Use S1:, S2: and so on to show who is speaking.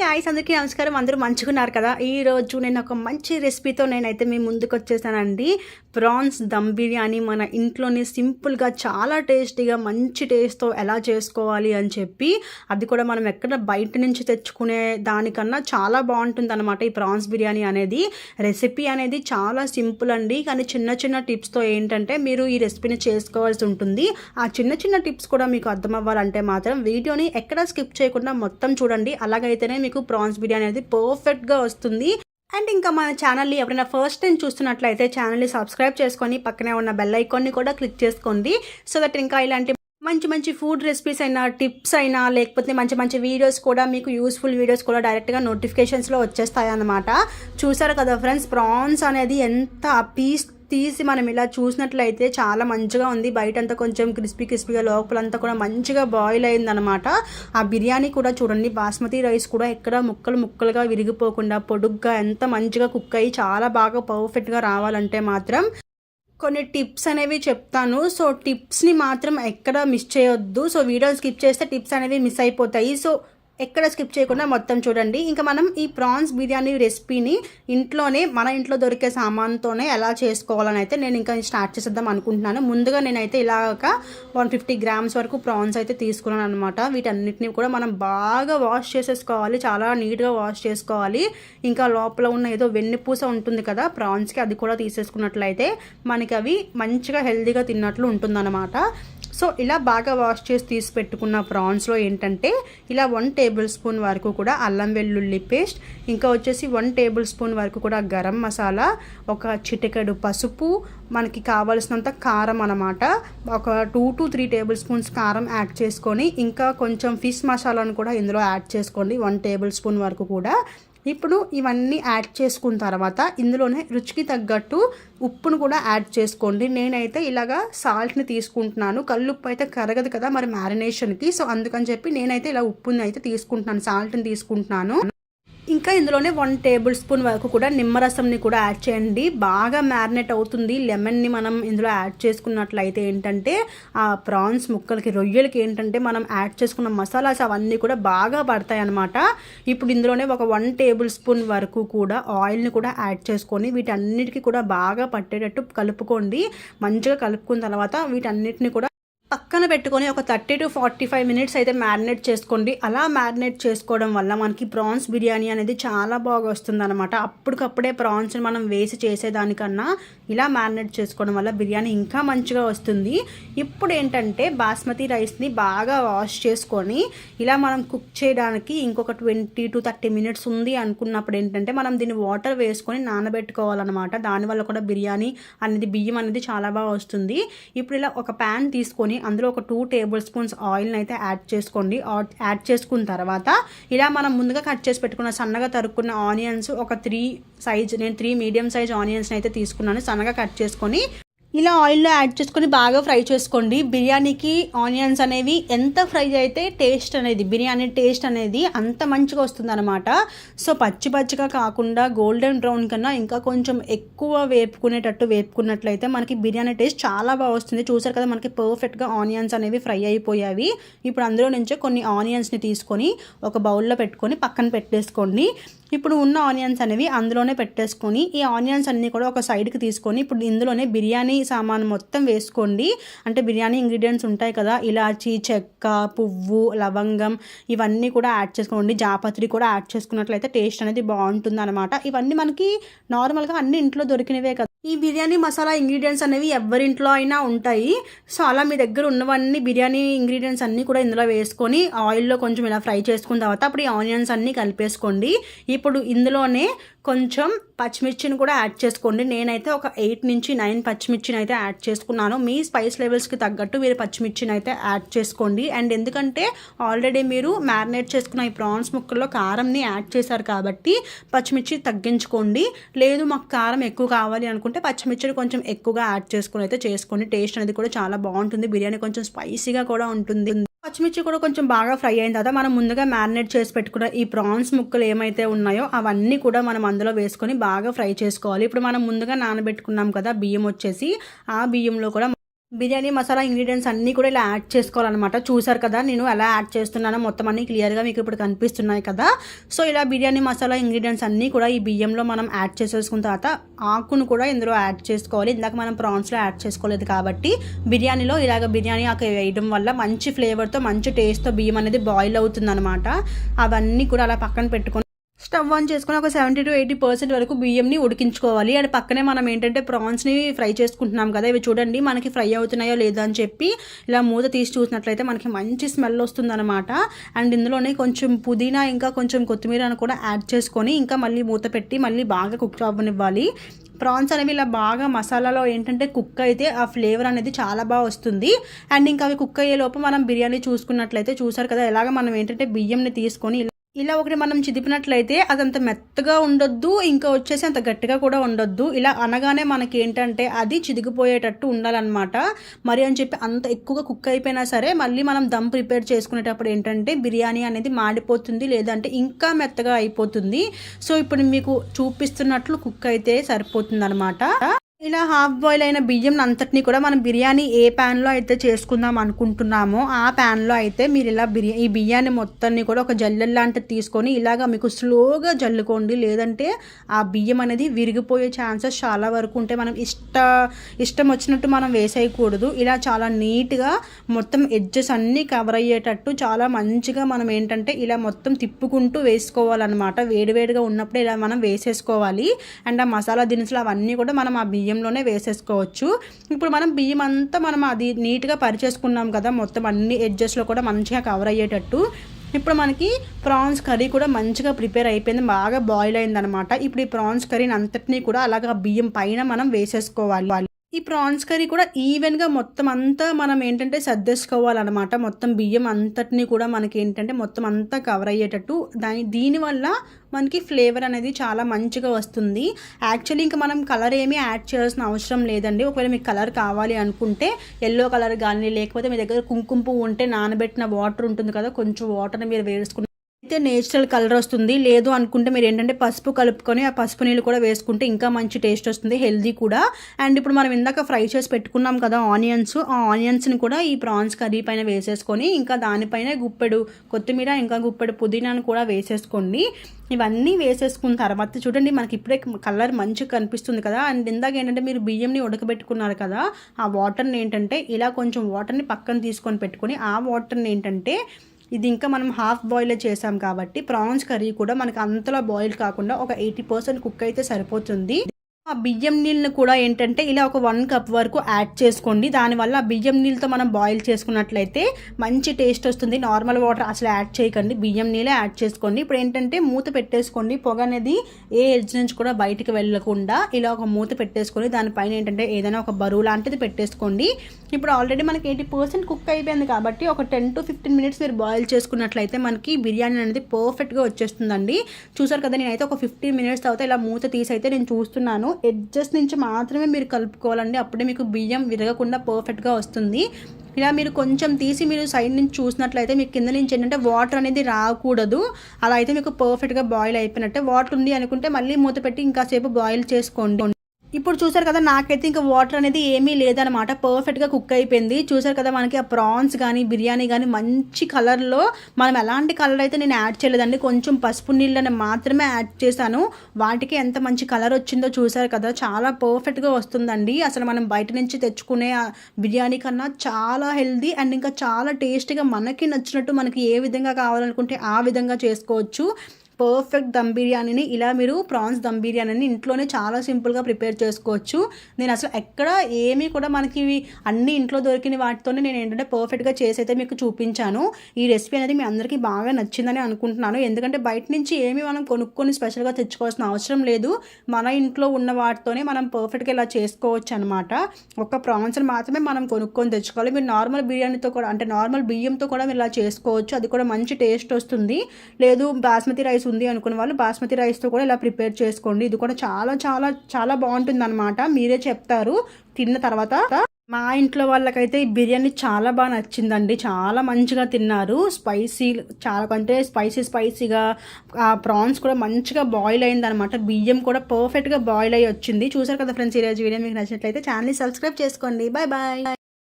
S1: Guys అందరికీ నమస్కారం. అందరూ మంచుకున్నారు కదా? ఈరోజు నేను ఒక మంచి రెసిపీతో నేనైతే మీ ముందుకు వచ్చేసానండి. ప్రాన్స్ దమ్ బిర్యానీ మన ఇంట్లోనే సింపుల్గా చాలా టేస్టీగా మంచి టేస్ట్తో ఎలా చేసుకోవాలి అని చెప్పి అది కూడా మనం ఎక్కడ బయట నుంచి తెచ్చుకునే దానికన్నా చాలా బాగుంటుంది అనమాట ఈ ప్రాన్స్ బిర్యానీ అనేది. రెసిపీ అనేది చాలా సింపుల్ అండి. కానీ చిన్న చిన్న టిప్స్తో ఏంటంటే మీరు ఈ రెసిపీని చేసుకోవాల్సి ఉంటుంది. ఆ చిన్న చిన్న టిప్స్ కూడా మీకు అర్థం అవ్వాలంటే మాత్రం వీడియోని ఎక్కడ స్కిప్ చేయకుండా మొత్తం చూడండి. అలాగైతేనే మీకు ప్రాన్స్ బిర్యానీ అనేది పర్ఫెక్ట్గా వస్తుంది. అండ్ ఇంకా మన ఛానల్ని ఎవరైనా ఫస్ట్ టైం చూస్తున్నట్లయితే ఛానల్ని సబ్స్క్రైబ్ చేసుకొని పక్కనే ఉన్న బెల్ ఐకాన్ని కూడా క్లిక్ చేసుకోండి. సో దట్ ఇంకా ఇలాంటి మంచి మంచి ఫుడ్ రెసిపీస్ అయినా టిప్స్ అయినా లేకపోతే మంచి మంచి వీడియోస్ కూడా మీకు యూస్ఫుల్ వీడియోస్ కూడా డైరెక్ట్గా నోటిఫికేషన్స్లో వచ్చేస్తాయి అన్నమాట చూసారు కదా ఫ్రెండ్స్ ప్రాన్స్ అనేది ఎంత పీస్ తీసి మనం ఇలా చూసినట్లయితే చాలా మంచిగా ఉంది. బయట అంతా కొంచెం క్రిస్పీ క్రిస్పీగా లోపలంతా కూడా మంచిగా బాయిల్ అయిందనమాట ఆ బిర్యానీ కూడా చూడండి బాస్మతి రైస్ కూడా ఎక్కడ ముక్కలు ముక్కలుగా విరిగిపోకుండా పొడుగ్గా ఎంత మంచిగా కుక్ అయ్యి చాలా బాగా పర్ఫెక్ట్గా రావాలంటే మాత్రం కొన్ని టిప్స్ అనేవి చెప్తాను. సో టిప్స్ని మాత్రం ఎక్కడ మిస్ చేయొద్దు. సో వీడియో స్కిప్ చేస్తే టిప్స్ అనేవి మిస్ అయిపోతాయి. సో ఎక్కడ స్కిప్ చేయకుండా మొత్తం చూడండి. ఇంకా మనం ఈ ప్రాన్స్ బిర్యానీ రెసిపీని ఇంట్లోనే మన ఇంట్లో దొరికే సామాన్తోనే ఎలా చేసుకోవాలని అయితే నేను ఇంకా స్టార్ట్ చేసేద్దాం అనుకుంటున్నాను. ముందుగా నేనైతే ఇలాగ వన్ ఫిఫ్టీ గ్రామ్స్ వరకు ప్రాన్స్ అయితే తీసుకున్నాను అనమాట వీటన్నిటిని కూడా మనం బాగా వాష్ చేసేసుకోవాలి. చాలా నీట్గా వాష్ చేసుకోవాలి. ఇంకా లోపల ఉన్న ఏదో వెన్నుపూస ఉంటుంది కదా ప్రాన్స్కి అది కూడా తీసేసుకున్నట్లయితే మనకి అవి మంచిగా హెల్తీగా తిన్నట్లు ఉంటుందన్నమాట. సో ఇలా బాగా వాష్ చేసి తీసి పెట్టుకున్న ప్రాన్స్లో ఏంటంటే ఇలా వన్ టేబుల్ స్పూన్ వరకు కూడా అల్లం వెల్లుల్లి పేస్ట్ ఇంకా వచ్చేసి వన్ టేబుల్ స్పూన్ వరకు కూడా గరం మసాలా ఒక చిటికెడు పసుపు మనకి కావలసినంత కారం అనమాట ఒక two to three tablespoons కారం యాడ్ చేసుకొని ఇంకా కొంచెం ఫిష్ మసాలాను కూడా ఇందులో యాడ్ చేసుకోండి వన్ టేబుల్ స్పూన్ వరకు కూడా. ఇప్పుడు ఇవన్నీ యాడ్ చేసుకున్న తర్వాత ఇందులోనే రుచికి తగ్గట్టు ఉప్పును కూడా యాడ్ చేసుకోండి. నేనైతే ఇలాగా సాల్ట్ని తీసుకుంటున్నాను. కల్లుప్పు అయితే కరగదు కదా మరి మ్యారినేషన్కి. సో అందుకని చెప్పి నేనైతే ఇలా ఉప్పుని అయితే తీసుకుంటున్నాను సాల్ట్ని తీసుకుంటున్నాను. ఇంకా ఇందులోనే వన్ టేబుల్ స్పూన్ వరకు కూడా నిమ్మరసంని కూడా యాడ్ చేయండి. బాగా మ్యారినేట్ అవుతుంది. లెమన్ని మనం ఇందులో యాడ్ చేసుకున్నట్లయితే ఏంటంటే ఆ ప్రాన్స్ ముక్కలకి రొయ్యలకి ఏంటంటే మనం యాడ్ చేసుకున్న మసాలాస్ అవన్నీ కూడా బాగా పడతాయి అనమాట ఇప్పుడు ఇందులోనే ఒక వన్ టేబుల్ స్పూన్ వరకు కూడా ఆయిల్ని కూడా యాడ్ చేసుకొని వీటన్నిటికీ కూడా బాగా పట్టేటట్టు కలుపుకోండి. మంచిగా కలుపుకున్న తర్వాత వీటన్నిటిని కూడా పక్కన పెట్టుకొని ఒక thirty to forty five minutes అయితే మ్యారినేట్ చేసుకోండి. అలా మ్యారినేట్ చేసుకోవడం వల్ల మనకి ప్రాన్స్ బిర్యానీ అనేది చాలా బాగా వస్తుంది అనమాట అప్పటికప్పుడే ప్రాన్స్ని మనం వేసి చేసేదానికన్నా ఇలా మ్యారినేట్ చేసుకోవడం వల్ల బిర్యానీ ఇంకా మంచిగా వస్తుంది. ఇప్పుడు ఏంటంటే బాస్మతి రైస్ని బాగా వాష్ చేసుకొని ఇలా మనం కుక్ చేయడానికి ఇంకొక ట్వంటీ టు థర్టీ మినిట్స్ ఉంది అనుకున్నప్పుడు ఏంటంటే మనం దీన్ని వాటర్ వేసుకొని నానబెట్టుకోవాలన్నమాట. దానివల్ల కూడా బిర్యానీ అనేది బియ్యం అనేది చాలా బాగా వస్తుంది. ఇప్పుడు ఇలా ఒక ప్యాన్ తీసుకొని అందులో ఒక టూ టేబుల్ స్పూన్స్ ఆయిల్ని అయితే యాడ్ చేసుకోండి యాడ్ చేసుకున్న తర్వాత ఇలా మనం ముందుగా కట్ చేసి పెట్టుకున్న సన్నగా తరుక్కున్న ఆనియన్స్ ఒక త్రీ సైజ్ నేను త్రీ మీడియం సైజ్ ఆనియన్స్ని అయితే తీసుకున్నాను. సన్నగా కట్ చేసుకొని ఇలా ఆయిల్లో యాడ్ చేసుకొని బాగా ఫ్రై చేసుకోండి. బిర్యానీకి ఆనియన్స్ అనేవి ఎంత ఫ్రై అయితే టేస్ట్ అనేది బిర్యానీ టేస్ట్ అనేది అంత మంచిగా వస్తుంది అనమాట సో పచ్చి పచ్చిగా కాకుండా గోల్డెన్ బ్రౌన్ కన్నా ఇంకా కొంచెం ఎక్కువ వేపుకునేటట్టు వేపుకున్నట్లయితే మనకి బిర్యానీ టేస్ట్ చాలా బాగా వస్తుంది. చూసారు కదా మనకి పర్ఫెక్ట్గా ఆనియన్స్ అనేవి ఫ్రై అయిపోయావి ఇప్పుడు అందులో నుంచే కొన్ని ఆనియన్స్ని తీసుకొని ఒక బౌల్లో పెట్టుకొని పక్కన పెట్టేసుకోండి. ఇప్పుడు ఉన్న ఆనియన్స్ అనేవి అందులోనే పెట్టేసుకొని ఈ ఆనియన్స్ అన్నీ కూడా ఒక సైడ్కి తీసుకొని ఇప్పుడు ఇందులోనే బిర్యానీ సామాన్ మొత్తం వేసుకోండి. అంటే బిర్యానీ ఇంగ్రీడియంట్స్ ఉంటాయి కదా ఇలాచి చెక్క పువ్వు లవంగం ఇవన్నీ కూడా యాడ్ చేసుకోండి. జాపత్రి కూడా యాడ్ చేసుకున్నట్లయితే టేస్ట్ అనేది బాగుంటుంది అనమాట ఇవన్నీ మనకి నార్మల్గా అన్ని ఇంట్లో దొరికినవే కదా. ఈ బిర్యానీ మసాలా ఇంగ్రీడియంట్స్ అనేవి ఎవరింట్లో అయినా ఉంటాయి. సో అలా మీ దగ్గర ఉన్నవన్నీ బిర్యానీ ఇంగ్రీడియంట్స్ అన్నీ కూడా ఇందులో వేసుకొని ఆయిల్లో కొంచెం ఇలా ఫ్రై చేసుకున్న తర్వాత అప్పుడు ఈ ఆనియన్స్ అన్నీ కలిపేసుకోండి. ఇప్పుడు ఇందులోనే కొంచెం పచ్చిమిర్చిని కూడా యాడ్ చేసుకోండి. నేనైతే ఒక ఎయిట్ నుంచి నైన్ పచ్చిమిర్చిని అయితే యాడ్ చేసుకున్నాను. మీ స్పైస్ లెవెల్స్కి తగ్గట్టు మీరు పచ్చిమిర్చిని అయితే యాడ్ చేసుకోండి. అండ్ ఎందుకంటే ఆల్రెడీ మీరు మ్యారినేట్ చేసుకున్న ఈ ప్రాన్స్ ముక్కల్లో కారంని యాడ్ చేశారు కాబట్టి పచ్చిమిర్చి తగ్గించుకోండి. లేదు మాకు కారం ఎక్కువ కావాలి అనుకుంటే పచ్చిమిర్చిని కొంచెం ఎక్కువగా యాడ్ చేసుకుని అయితే చేసుకోండి టేస్ట్ అనేది కూడా చాలా బాగుంటుంది. బిర్యానీ కొంచెం స్పైసీగా కూడా ఉంటుంది. పచ్చిమిర్చి కూడా కొంచెం బాగా ఫ్రై అయిన తర్వాత మనం ముందుగా మ్యారినేట్ చేసి పెట్టుకున్న ఈ ప్రాన్స్ ముక్కలు ఏమైతే ఉన్నాయో అవన్నీ కూడా మనం అందులో వేసుకొని బాగా ఫ్రై చేసుకోవాలి. ఇప్పుడు మనం ముందుగా నానబెట్టుకున్నాం కదా బియ్యం వచ్చేసి ఆ బియ్యంలో కూడా బిర్యానీ మసాలా ఇంగ్రీడియంట్స్ అన్నీ కూడా ఇలా యాడ్ చేసుకోవాలన్నమాట. చూసారు కదా నేను ఎలా యాడ్ చేస్తున్నానో మొత్తం అన్ని క్లియర్గా మీకు ఇప్పుడు కనిపిస్తున్నాయి కదా. సో ఇలా బిర్యానీ మసాలా ఇంగ్రీడియంట్స్ అన్నీ కూడా ఈ బియ్యంలో మనం యాడ్ చేసేసుకున్న తర్వాత ఆకును కూడా ఇందులో యాడ్ చేసుకోవాలి. ఇందాక మనం ప్రాన్స్లో యాడ్ చేసుకోలేదు కాబట్టి బిర్యానీలో ఇలాగ బిర్యానీ ఆకు వేయడం వల్ల మంచి ఫ్లేవర్తో మంచి టేస్ట్తో బియ్యం అనేది బాయిల్ అవుతుంది అవన్నీ కూడా అలా పక్కన పెట్టుకొని స్టవ్ ఆన్ చేసుకుని ఒక సెవెంటీ టు ఎయిటీ పర్సెంట్ వరకు బియ్యంని ఉడికించుకోవాలి. అండ్ పక్కనే మనం ఏంటంటే ప్రాన్స్ని ఫ్రై చేసుకుంటున్నాం కదా ఇవి చూడండి మనకి ఫ్రై అవుతున్నాయో లేదో అని చెప్పి ఇలా మూత తీసి చూసినట్లయితే మనకి మంచి స్మెల్ వస్తుందన్నమాట. అండ్ ఇందులోనే కొంచెం పుదీనా ఇంకా కొంచెం కొత్తిమీర కూడా యాడ్ చేసుకొని ఇంకా మళ్ళీ మూత పెట్టి మళ్ళీ బాగా కుక్ అవ్వనివ్వాలి. ప్రాన్స్ అనేవి ఇలా బాగా మసాలాలో ఏంటంటే కుక్ అయితే ఆ ఫ్లేవర్ అనేది చాలా బాగా వస్తుంది. అండ్ ఇంకా అవి కుక్ అయ్యే లోపు మనం బిర్యానీ చూసుకున్నట్లయితే చూసారు కదా ఎలాగ మనం ఏంటంటే బియ్యంని తీసుకొని ఇలా ఒకటి మనం చిదిపినట్లయితే అదంత మెత్తగా ఉండొద్దు ఇంకా వచ్చేసి అంత గట్టిగా కూడా ఉండొద్దు. ఇలా అనగానే మనకి ఏంటంటే అది చిదిగిపోయేటట్టు ఉండాలన్నమాట. మరి అని చెప్పి అంత ఎక్కువగా కుక్ అయిపోయినా సరే మళ్ళీ మనం దమ్ ప్రిపేర్ చేసుకునేటప్పుడు ఏంటంటే బిర్యానీ అనేది మాడిపోతుంది లేదంటే ఇంకా మెత్తగా అయిపోతుంది. సో ఇప్పుడు మీకు చూపిస్తున్నట్లు కుక్ అయితే సరిపోతుంది అనమాట ఇలా హాఫ్ బాయిల్ అయిన బియ్యం అంతటిని కూడా మనం బిర్యానీ ఏ ప్యాన్లో అయితే చేసుకుందాం అనుకుంటున్నామో ఆ ప్యాన్లో అయితే మీరు ఇలా బిర్యా ఈ బియ్యాన్ని మొత్తాన్ని కూడా ఒక జల్లెల్ లాంటిది తీసుకొని ఇలాగ మీకు స్లోగా జల్లుకోండి. లేదంటే ఆ బియ్యం అనేది విరిగిపోయే ఛాన్సెస్ చాలా వరకు ఉంటే మనం ఇష్ట ఇష్టం వచ్చినట్టు మనం వేసేయకూడదు. ఇలా చాలా నీట్గా మొత్తం ఎడ్జెస్ అన్నీ కవర్ అయ్యేటట్టు చాలా మంచిగా మనం ఏంటంటే ఇలా మొత్తం తిప్పుకుంటూ వేసుకోవాలన్నమాట. వేడివేడిగా ఉన్నప్పుడు ఇలా మనం వేసేసుకోవాలి. అండ్ ఆ మసాలా దినుసులు అవన్నీ కూడా మనం ఆ బియ్యం బియ్యంలోనే వేసేసుకోవచ్చు. ఇప్పుడు మనం బియ్యం అంతా మనం అది నీట్గా పరిచేసుకున్నాం కదా మొత్తం అన్ని ఎడ్జెస్లో కూడా మంచిగా కవర్ అయ్యేటట్టు. ఇప్పుడు మనకి ప్రాన్స్ కర్రీ కూడా మంచిగా ప్రిపేర్ అయిపోయింది బాగా బాయిల్ అయిందనమాట. ఇప్పుడు ఈ ప్రాన్స్ కర్రీని అంతటినీ కూడా అలాగా బియ్యం పైన మనం వేసేసుకోవాలి. ఈ ప్రాన్స్ కర్రీ కూడా ఈవెన్గా మొత్తం అంతా మనం ఏంటంటే సర్దేసుకోవాలన్నమాట. మొత్తం బియ్యం అంతటిని కూడా మనకి ఏంటంటే మొత్తం అంతా కవర్ అయ్యేటట్టు దాని దీనివల్ల మనకి ఫ్లేవర్ అనేది చాలా మంచిగా వస్తుంది. యాక్చువల్లీ ఇంకా మనం కలర్ ఏమీ యాడ్ చేయాల్సిన అవసరం లేదండి. ఒకవేళ మీకు కలర్ కావాలి అనుకుంటే ఎల్లో కలర్ కానీ లేకపోతే మీ దగ్గర కుంకుమ పువ్వు ఉంటే నానబెట్టిన వాటర్ ఉంటుంది కదా కొంచెం వాటర్ని మీరు వేసుకుని అయితే నేచురల్ కలర్ వస్తుంది. లేదు అనుకుంటే మీరు ఏంటంటే పసుపు కలుపుకొని ఆ పసుపు నీళ్ళు కూడా వేసుకుంటే ఇంకా మంచి టేస్ట్ వస్తుంది. హెల్దీ కూడా. అండ్ ఇప్పుడు మనం ఇందాక ఫ్రై చేసి పెట్టుకున్నాం కదా ఆనియన్స్. ఆ ఆనియన్స్ని కూడా ఈ ప్రాన్స్ కర్రీ పైన వేసేసుకొని ఇంకా దానిపైన గుప్పెడు కొత్తిమీర ఇంకా గుప్పెడు పుదీనాను కూడా వేసేసుకోండి. ఇవన్నీ వేసేసుకున్న తర్వాత చూడండి మనకి ఇప్పుడే కలర్ మంచిగా కనిపిస్తుంది కదా. అండ్ ఇందాక ఏంటంటే మీరు బియ్యంని ఉడకబెట్టుకున్నారు కదా ఆ వాటర్ని ఏంటంటే ఇలా కొంచెం వాటర్ని పక్కన తీసుకొని పెట్టుకొని ఆ వాటర్ని ఏంటంటే ఇది ఇంకా మనం హాఫ్ బాయిల్ చేసాం కాబట్టి ప్రాన్స్ కర్రీ కూడా మనకి అంతలా బాయిల్ కాకుండా ఒక ఎయిటీ పర్సెంట్ కుక్ అయితే సరిపోతుంది. ఆ బియ్యం నీళ్ళని కూడా ఏంటంటే ఇలా ఒక వన్ కప్ వరకు యాడ్ చేసుకోండి. దానివల్ల ఆ బియ్యం నీళ్ళతో మనం బాయిల్ చేసుకున్నట్లయితే మంచి టేస్ట్ వస్తుంది. నార్మల్ వాటర్ అసలు యాడ్ చేయకండి. బియ్యం నీళ్ళే యాడ్ చేసుకోండి. ఇప్పుడు ఏంటంటే మూత పెట్టేసుకోండి. పొగ అనేది ఏ ఎడ్జ్ నుంచి కూడా బయటికి వెళ్ళకుండా ఇలా ఒక మూత పెట్టేసుకొని దానిపైన ఏంటంటే ఏదైనా ఒక బరువు లాంటిది పెట్టేసుకోండి. ఇప్పుడు ఆల్రెడీ మనకి ఎయిటీ పర్సెంట్ కుక్ అయిపోయింది కాబట్టి ఒక టెన్ టు ఫిఫ్టీన్ మినిట్స్ మీరు బాయిల్ చేసుకున్నట్లయితే మనకి బిర్యానీ అనేది పర్ఫెక్ట్గా వచ్చేస్తుందండి. చూసారు కదా నేనైతే ఒక ఫిఫ్టీన్ మినిట్స్ తర్వాత ఇలా మూత తీసి అయితే నేను చూస్తున్నాను. ఎడ్జెస్ నుంచి మాత్రమే మీరు కలుపుకోవాలండి. అప్పుడే మీకు బియ్యం విరగకుండా పర్ఫెక్ట్గా వస్తుంది. ఇలా మీరు కొంచెం తీసి మీరు సైడ్ నుంచి చూసినట్లయితే మీకు కింద నుంచి ఏంటంటే వాటర్ అనేది రాకూడదు. అలా అయితే మీకు పర్ఫెక్ట్గా బాయిల్ అయిపోయినట్టే. వాటర్ ఉంది అనుకుంటే మళ్ళీ మూత పెట్టి ఇంకాసేపు బాయిల్ చేసుకోండి. ఇప్పుడు చూసారు కదా నాకైతే ఇంకా వాటర్ అనేది ఏమీ లేదనమాట పర్ఫెక్ట్గా కుక్ అయిపోయింది. చూసారు కదా మనకి ఆ ప్రాన్స్ కానీ బిర్యానీ కానీ మంచి కలర్లో మనం ఎలాంటి కలర్ అయితే నేను యాడ్ చేయలేదండి. కొంచెం పసుపు నీళ్ళని మాత్రమే యాడ్ చేశాను. వాటికి ఎంత మంచి కలర్ వచ్చిందో చూసారు కదా చాలా పర్ఫెక్ట్గా వస్తుందండి. అసలు మనం బయట నుంచి తెచ్చుకునే బిర్యానీ కన్నా చాలా హెల్దీ అండ్ ఇంకా చాలా టేస్టీగా మనకి నచ్చినట్టు మనకి ఏ విధంగా కావాలనుకుంటే ఆ విధంగా చేసుకోవచ్చు. పర్ఫెక్ట్ దమ్ బిర్యానీని ఇలా మీరు ప్రాన్స్ దమ్ బిర్యానీని ఇంట్లోనే చాలా సింపుల్గా ప్రిపేర్ చేసుకోవచ్చు. నేను అసలు ఎక్కడ ఏమీ కూడా మనకి అన్ని ఇంట్లో దొరికిన వాటితోనే నేను ఏంటంటే పర్ఫెక్ట్గా చేసి అయితే మీకు చూపించాను. ఈ రెసిపీ అనేది మీ అందరికీ బాగా నచ్చిందని అనుకుంటున్నాను. ఎందుకంటే బయట నుంచి ఏమీ మనం కొనుక్కొని స్పెషల్గా తెచ్చుకోవాల్సిన అవసరం లేదు. మన ఇంట్లో ఉన్న వాటితోనే మనం పర్ఫెక్ట్గా ఇలా చేసుకోవచ్చు అనమాట ఒక ప్రాన్స్ని మాత్రమే మనం కొనుక్కొని తెచ్చుకోవాలి. మీరు నార్మల్ బిర్యానీతో కూడా అంటే నార్మల్ బియ్యంతో కూడా మీరు ఇలా చేసుకోవచ్చు. అది కూడా మంచి టేస్ట్ వస్తుంది. లేదు బాస్మతి రైస్ రైస్ ఉంది అనుకున్న వాళ్ళు బాస్మతి రైస్తో కూడా ఇలా ప్రిపేర్ చేసుకోండి. ఇది కూడా చాలా చాలా చాలా బాగుంటుంది అనమాట మీరే చెప్తారు. తిన్న తర్వాత మా ఇంట్లో వాళ్ళకైతే ఈ బిర్యానీ చాలా బాగా నచ్చిందండి. చాలా మంచిగా తిన్నారు. స్పైసీ చాలా కంటే స్పైసీ స్పైసీగా ఆ ప్రాన్స్ కూడా మంచిగా బాయిల్ అయింది అనమాట బియ్యం కూడా పర్ఫెక్ట్గా బాయిల్ అయ్యి వచ్చింది. చూసారు కదా ఫ్రెండ్స్ ఈరోజు వీడియో మీకు నచ్చినట్లయితే ఛానల్ని సబ్స్క్రైబ్ చేసుకోండి. Bye bye